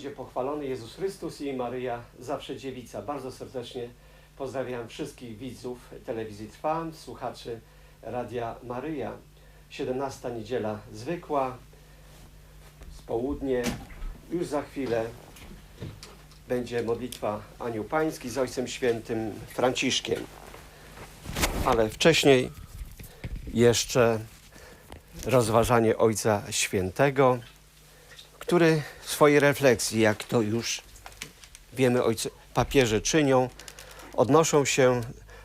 będzie pochwalony Jezus Chrystus i Maryja zawsze dziewica. Bardzo serdecznie pozdrawiam wszystkich widzów telewizji Trwam, słuchaczy Radia Maryja. 17 niedziela zwykła, z południe, już za chwilę będzie modlitwa Anioł Pański z Ojcem Świętym Franciszkiem. Ale wcześniej jeszcze rozważanie Ojca Świętego, który w swojej refleksji, jak to już wiemy, ojcy, papieże czynią, odnoszą się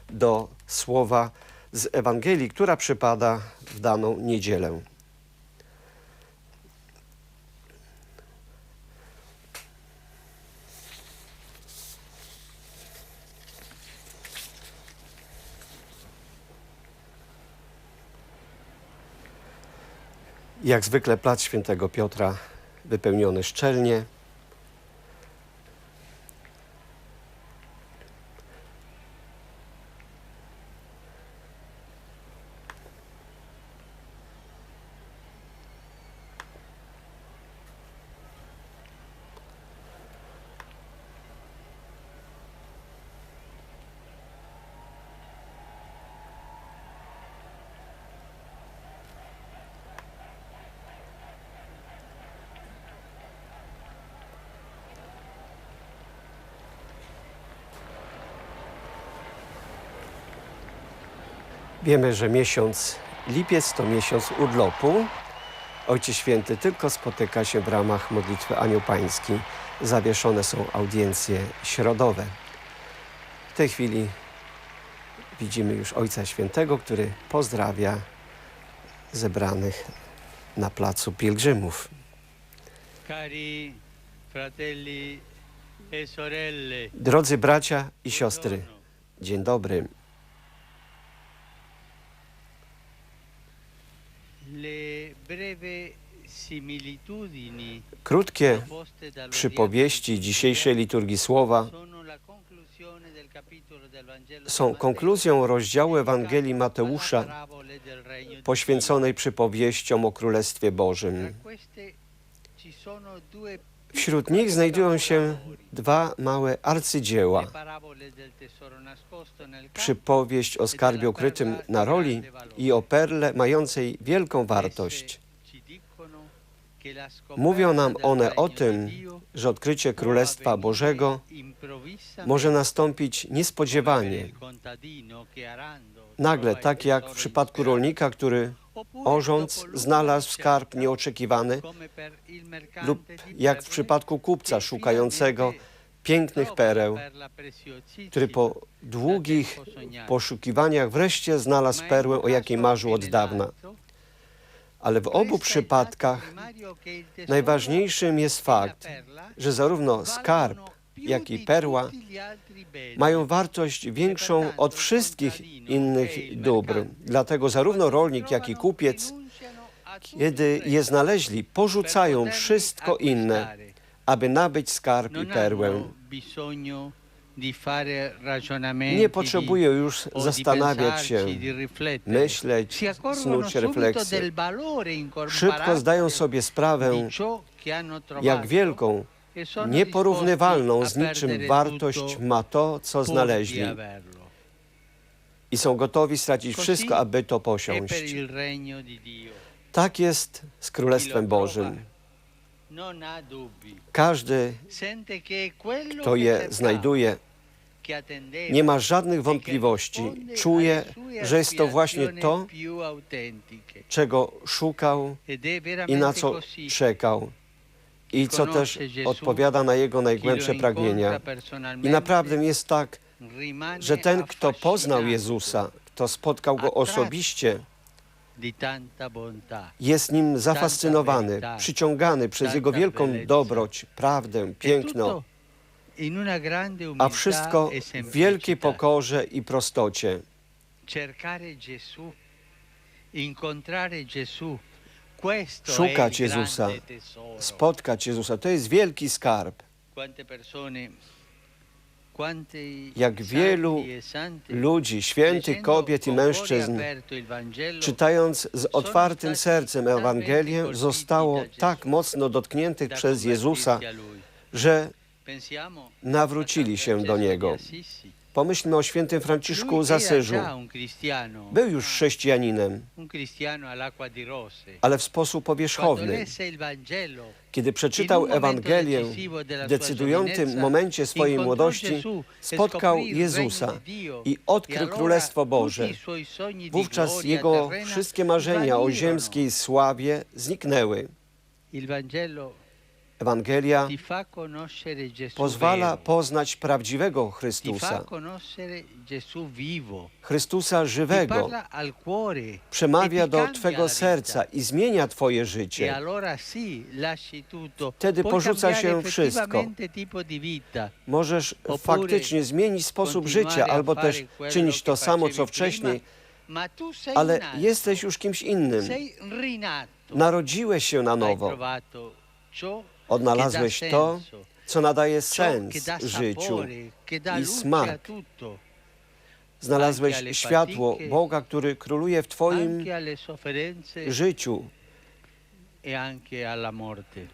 do słowa z Ewangelii, która przypada w daną niedzielę. Jak zwykle plac świętego Piotra wypełniony szczelnie. Wiemy, że miesiąc lipiec to miesiąc urlopu. Ojciec Święty tylko spotyka się w ramach modlitwy Anioł Pański. Zawieszone są audiencje środowe. W tej chwili widzimy już Ojca Świętego, który pozdrawia zebranych na placu pielgrzymów. Cari fratelli e sorelle, Drodzy bracia i siostry, dzień dobry. Krótkie przypowieści dzisiejszej liturgii słowa są konkluzją rozdziału Ewangelii Mateusza poświęconej przypowieściom o Królestwie. Bożym. Wśród nich znajdują się dwa małe arcydzieła. Przypowieść o skarbie ukrytym na roli i o perle mającej wielką wartość. Mówią nam one o tym, że odkrycie Królestwa Bożego może nastąpić niespodziewanie. Nagle, tak jak w przypadku rolnika, który orząc znalazł skarb nieoczekiwany, lub jak w przypadku kupca szukającego pięknych pereł, który po długich poszukiwaniach wreszcie znalazł perłę, o jakiej marzył od dawna. Ale w obu przypadkach najważniejszym jest fakt, że zarówno skarb, jak i perła mają wartość większą od wszystkich innych dóbr. Dlatego zarówno rolnik, jak i kupiec, kiedy je znaleźli, porzucają wszystko inne, aby nabyć skarb i perłę. Nie potrzebują już zastanawiać się, myśleć, snuć refleksję. Szybko zdają sobie sprawę, jak wielką, nieporównywalną z niczym wartość ma to, co znaleźli i są gotowi stracić wszystko, aby to posiąść. Tak jest z Królestwem Bożym. Każdy, kto je znajduje, nie ma żadnych wątpliwości. Czuje, że jest to właśnie to, czego szukał i na co czekał. I co też odpowiada na jego najgłębsze pragnienia. I naprawdę jest tak, że ten, kto poznał Jezusa, kto spotkał Go osobiście, jest nim zafascynowany, przyciągany przez Jego wielką dobroć, prawdę, piękno, a wszystko w wielkiej pokorze i prostocie. Szukać Jezusa, spotkać Jezusa, to jest wielki skarb. Jak wielu ludzi, świętych kobiet i mężczyzn, czytając z otwartym sercem Ewangelię, zostało tak mocno dotkniętych przez Jezusa, że nawrócili się do Niego. Pomyślmy o świętym Franciszku z Asyżu. Był już chrześcijaninem, ale w sposób powierzchowny. Kiedy przeczytał Ewangelię, w decydującym momencie swojej młodości spotkał Jezusa i odkrył Królestwo Boże. Wówczas jego wszystkie marzenia o ziemskiej sławie zniknęły. Ewangelia pozwala poznać prawdziwego Chrystusa, Chrystusa żywego. Przemawia e do Twego serca i zmienia Twoje E życie. tutto. Wtedy porzuca się wszystko. Możesz faktycznie zmienić sposób życia, albo też czynić to samo, co wcześniej, ale jesteś już kimś innym. Narodziłeś się na nowo. Odnalazłeś to, co nadaje sens życiu. i smak. Znalazłeś światło Boga, który króluje w Twoim życiu. e.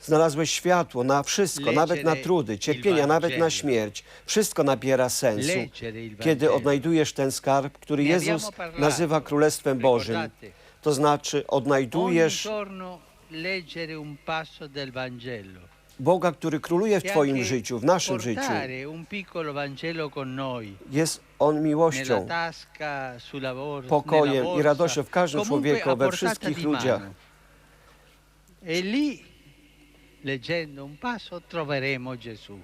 Znalazłeś światło na wszystko, nawet na trudy, cierpienia, nawet na śmierć. Wszystko nabiera sensu, kiedy odnajdujesz ten skarb, który Jezus nazywa Królestwem Bożym. To znaczy odnajdujesz Boga, który króluje w E Twoim życiu, w naszym życiu. Jest On miłością, pokojem i radością w każdym człowieku, we wszystkich ludziach. E leggendo un passo, troveremo Gesù.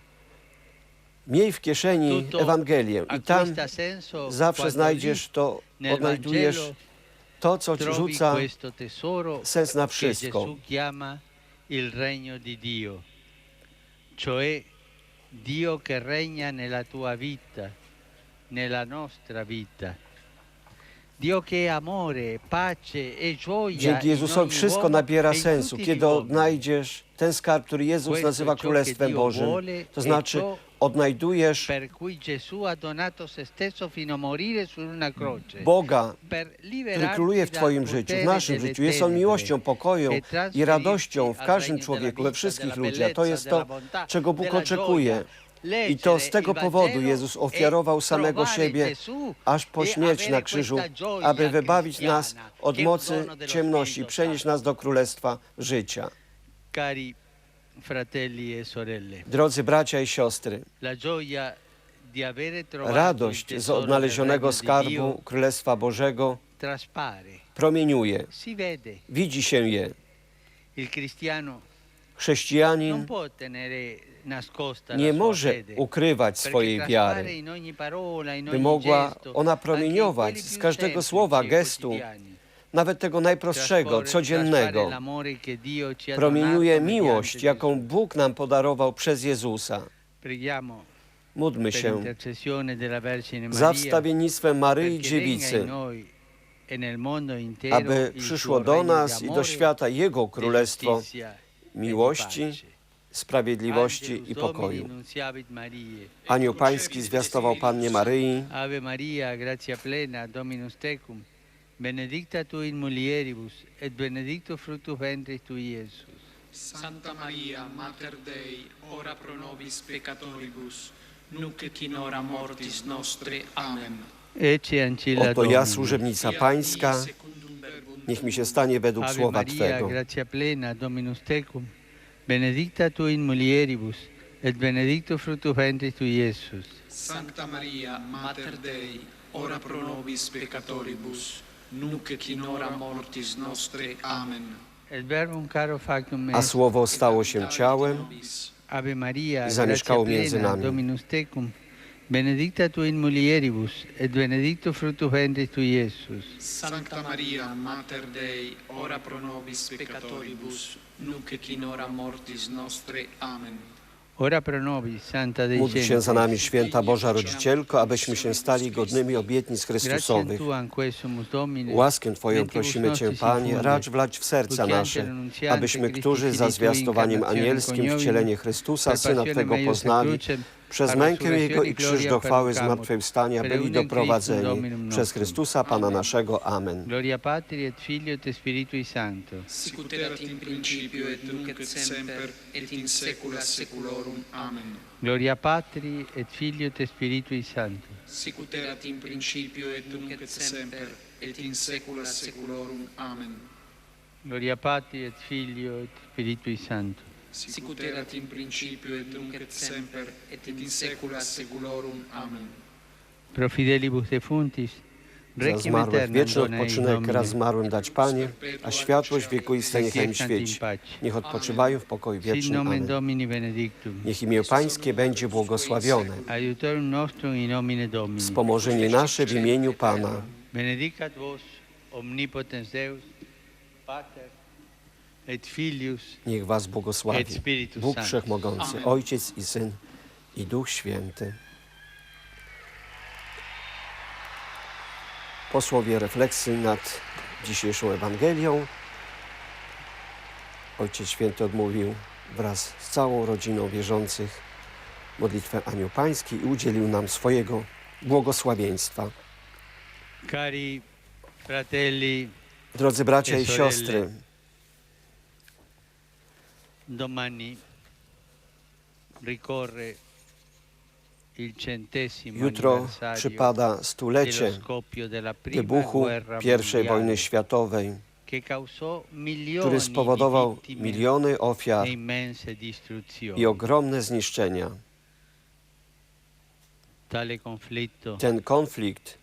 Miej w kieszeni Ewangelię i tam zawsze znajdziesz to, odnajdujesz to, co rzuca sens na wszystko. Cioè Dio che regna nella tua vita, nella nostra vita. E Dzięki Jezusowi wszystko nabiera e sensu, kiedy odnajdziesz ten skarb, który Jezus nazywa Królestwem Bożym. To e znaczy odnajdujesz. Boga, który króluje w Twoim życiu, w naszym życiu. Jest On miłością, pokoją e i trasferirci radością w każdym człowieku, we wszystkich ludziach. To jest to, czego Bóg oczekuje. I to z tego powodu Jezus e ofiarował samego siebie aż po e śmierć na krzyżu, aby wybawić nas od mocy ciemności, przenieść nas do Królestwa życia. Drodzy bracia i siostry, radość z odnalezionego skarbu Królestwa Bożego promieniuje, widzi się je. Chrześcijanin nie może ukrywać swojej wiary, by mogła ona promieniować z każdego słowa, e gestu. Nawet tego najprostszego, codziennego. Promieniuje miłość, jaką. Bóg nam podarował przez Jezusa. Módlmy się za wstawiennictwem Maryi Dziewicy, e aby przyszło do nas i do świata Jego Królestwo e miłości, sprawiedliwości i pokoju. Anioł Pański zwiastował Pannie Maryi, Ave Maria, gratia plena, Dominus tecum, benedicta tu in mulieribus, et benedictus fructus ventris tui, Iesus. Santa Maria, Mater Dei, ora pro nobis peccatoribus, nunc et in hora mortis nostre. Amen. Ecce ancilla oto ja, Domini. służebnica Pańska, niech mi się stanie według Ave słowa Maria, Twego. gratia plena, Dominus tecum, benedicta tu in mulieribus, et benedictus fructus ventris tui, Iesus. Sancta Maria, Mater Dei, ora pro nobis peccatoribus, nunc et in hora mortis nostre. Amen. A. Słowo stało się ciałem nobis. Ave Maria, i zamieszkało między nami. Dominus tecum, benedicta tu in mulieribus, et benedictus fructus ventris tui, Iesus. Sancta Maria, Mater Dei, ora pro nobis peccatoribus, nunc et in hora mortis nostre. Amen. Módl się za nami, święta Boża Rodzicielko, abyśmy się stali godnymi obietnic Chrystusowych. Łaskę Twoją prosimy Cię, Panie, racz wlać w serca nasze, abyśmy, którzy za zwiastowaniem anielskim wcielenie Chrystusa, Syna Twego poznali, Przez mękę Jego i krzyż gloria do chwały zmartwychwstania byli doprowadzeni przez. Chrystusa Pana naszego. Amen. Gloria Patri et Filio et Spiritui Sancto. Sicut erat in principio et nunc et semper et in saecula saeculorum. Amen. Gloria Patri et Filio et Spiritui Sancto. Sicut erat in principio et nunc et semper et in saecula saeculorum. Amen. Gloria Patri et Filio et Spiritui Sancto. Sicut erat in principio et nunc et semper et in saecula saeculorum. Amen. Pro fidelibus defuntis, Za zmarłych wieczny odpoczynek raz zmarłym dać Panie, a światłość wiekuista niechaj im świeci. Niech odpoczywają w pokoju wiecznym. Amen. Niech imię Pańskie będzie błogosławione. Wspomożenie nasze w imieniu Pana. Benedicat vos omnipotens Deus, Pater Niech Was błogosławi. Bóg. Wszechmogący. Ojciec i Syn i Duch Święty. Posłowie refleksji nad dzisiejszą Ewangelią. Ojciec Święty odmówił wraz z całą rodziną wierzących modlitwę Anioł Pański i udzielił nam swojego błogosławieństwa. Cari fratelli, Drodzy bracia i siostry, jutro przypada stulecie wybuchu I wojny światowej, który spowodował miliony ofiar e i ogromne zniszczenia. Ten konflikt,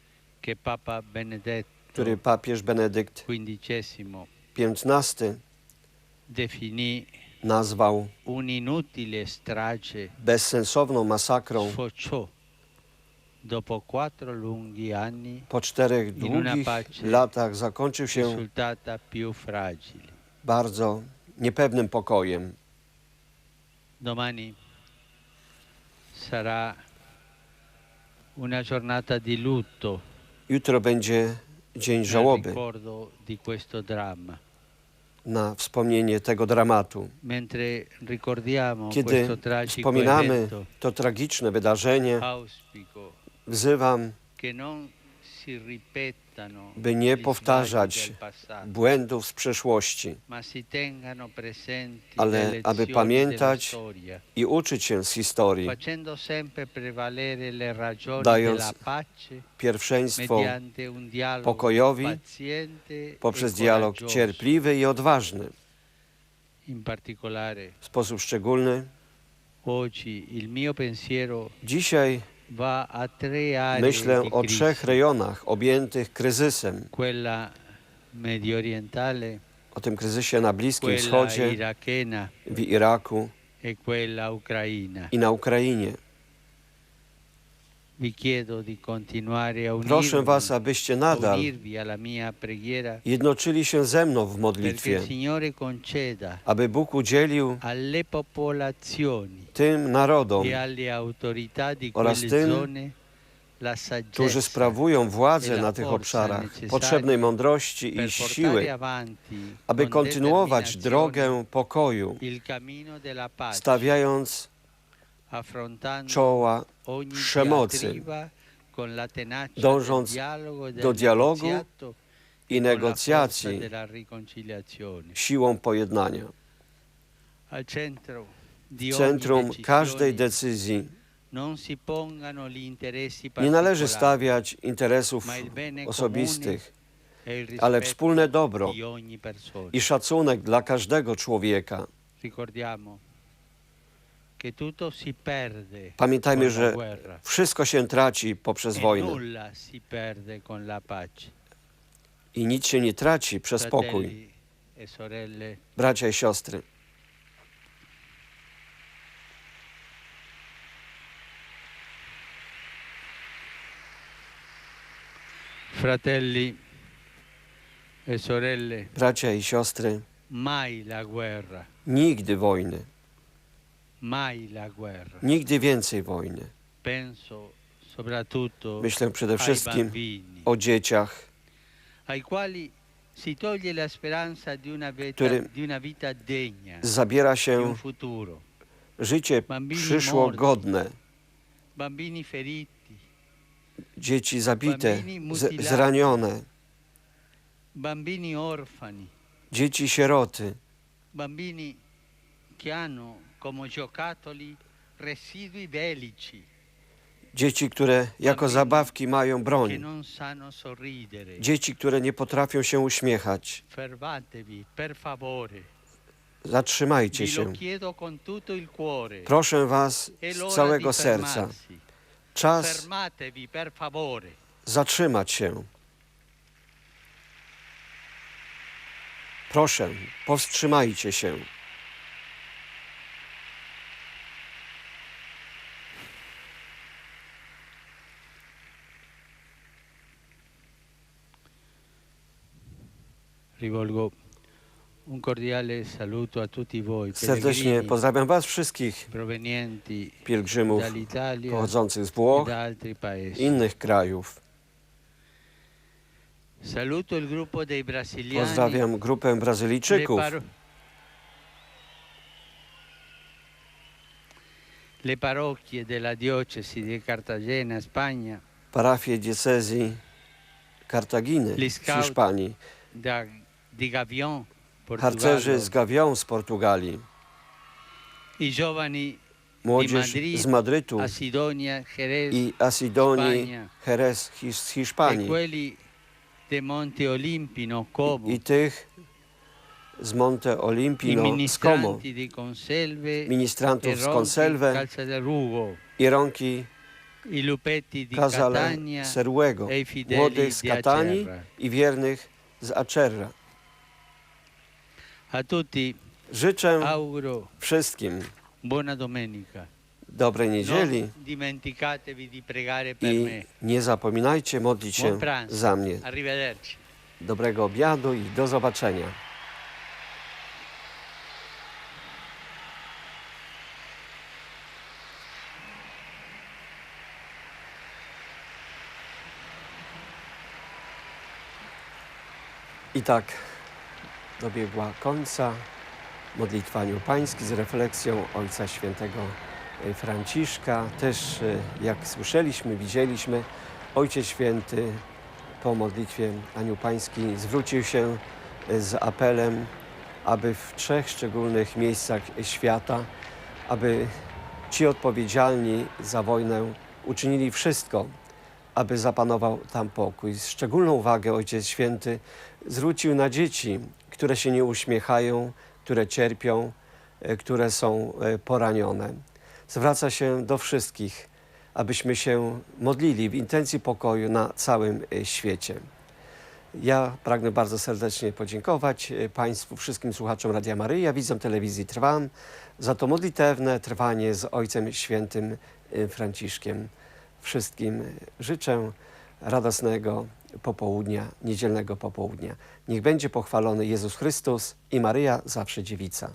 który papież Benedykt XV nazwał bezsensowną masakrą, po czterech długich latach zakończył się bardzo niepewnym pokojem. Domani sarà una giornata di lutto Jutro będzie dzień żałoby di questo dramma. Na wspomnienie tego dramatu. Kiedy wspominamy to tragiczne wydarzenie, wzywam, by nie powtarzać błędów z przeszłości Ale le aby pamiętać i uczyć się z historii. Dając Pierwszeństwo pokojowi paziente poprzez e dialog cierpliwy i odważny. W sposób szczególny dzisiaj myślę o trzech rejonach objętych kryzysem. O tym kryzysie na Bliskim Wschodzie, w Iraku e i na Ukrainie. Vi chiedo di continuare a Proszę Was, abyście nadal jednoczyli się ze mną w modlitwie, aby Bóg udzielił tym narodom, e oraz tym, którzy sprawują władzę e la na tych obszarach, potrzebnej mądrości i siły, aby kontynuować drogę pokoju, stawiając czoła przemocy, dążąc e do dialogu i negocjacji siłą pojednania. Centrum każdej decyzji nie należy stawiać interesów osobistych, e ale wspólne dobro i szacunek dla każdego człowieka. Pamiętajmy, że wszystko się traci poprzez e wojnę. i nic się nie traci przez pokój. E Bracia i siostry, fratelli e sorelle, bracia i siostry, mai la guerra, nigdy wojny. Nigdy więcej wojny. Myślę przede wszystkim o dzieciach, Którym zabiera się życie przyszło godne. dzieci zabite, zranione, dzieci sieroty, come giocattoli residui bellici, dzieci, które jako zabawki mają broń, dzieci, które nie potrafią się uśmiechać. Zatrzymajcie się. Proszę Was z całego serca. Czas zatrzymać się. Proszę, powstrzymajcie się. Serdecznie pellegrini pozdrawiam Was wszystkich pielgrzymów dall'Italia pochodzących z e Włoch i innych krajów. Saluto il gruppo dei brasiliani. Pozdrawiam grupę Brazylijczyków, le parrocchie della diocesi di Cartagena, Spagna, parafię diecezji Kartaginy w Hiszpanii, harcerzy z Gavion z Portugalii, młodzież z Madrytu i Asidonii. Jerez z Hiszpanii. I tych z Monte Olimpino z Como, ministrantów z Conselve i Ronki Casale Seruego, e młodych z Acerra. i wiernych z Acerra. Życzę wszystkim dobrej niedzieli i nie zapominajcie modlić się za mnie. Dobrego obiadu i do zobaczenia. I tak dobiegła końca modlitwa Anioł Pański z refleksją Ojca Świętego e, Franciszka. Też, e, jak słyszeliśmy, widzieliśmy, Ojciec Święty po modlitwie Anioł Pański zwrócił się e, z apelem, aby w trzech szczególnych miejscach świata, aby ci odpowiedzialni za wojnę uczynili wszystko, aby zapanował tam pokój. Szczególną uwagę Ojciec Święty zwrócił na dzieci, które się nie uśmiechają, które cierpią, e, które są e, poranione. Zwraca się do wszystkich, abyśmy się modlili w intencji pokoju na całym e, świecie. Ja pragnę bardzo serdecznie podziękować Państwu, wszystkim słuchaczom Radia Maryja, widzom telewizji Trwam za to modlitewne trwanie z Ojcem Świętym Franciszkiem. Wszystkim życzę radosnego popołudnia, niedzielnego popołudnia. Niech będzie pochwalony Jezus Chrystus i Maryja zawsze dziewica.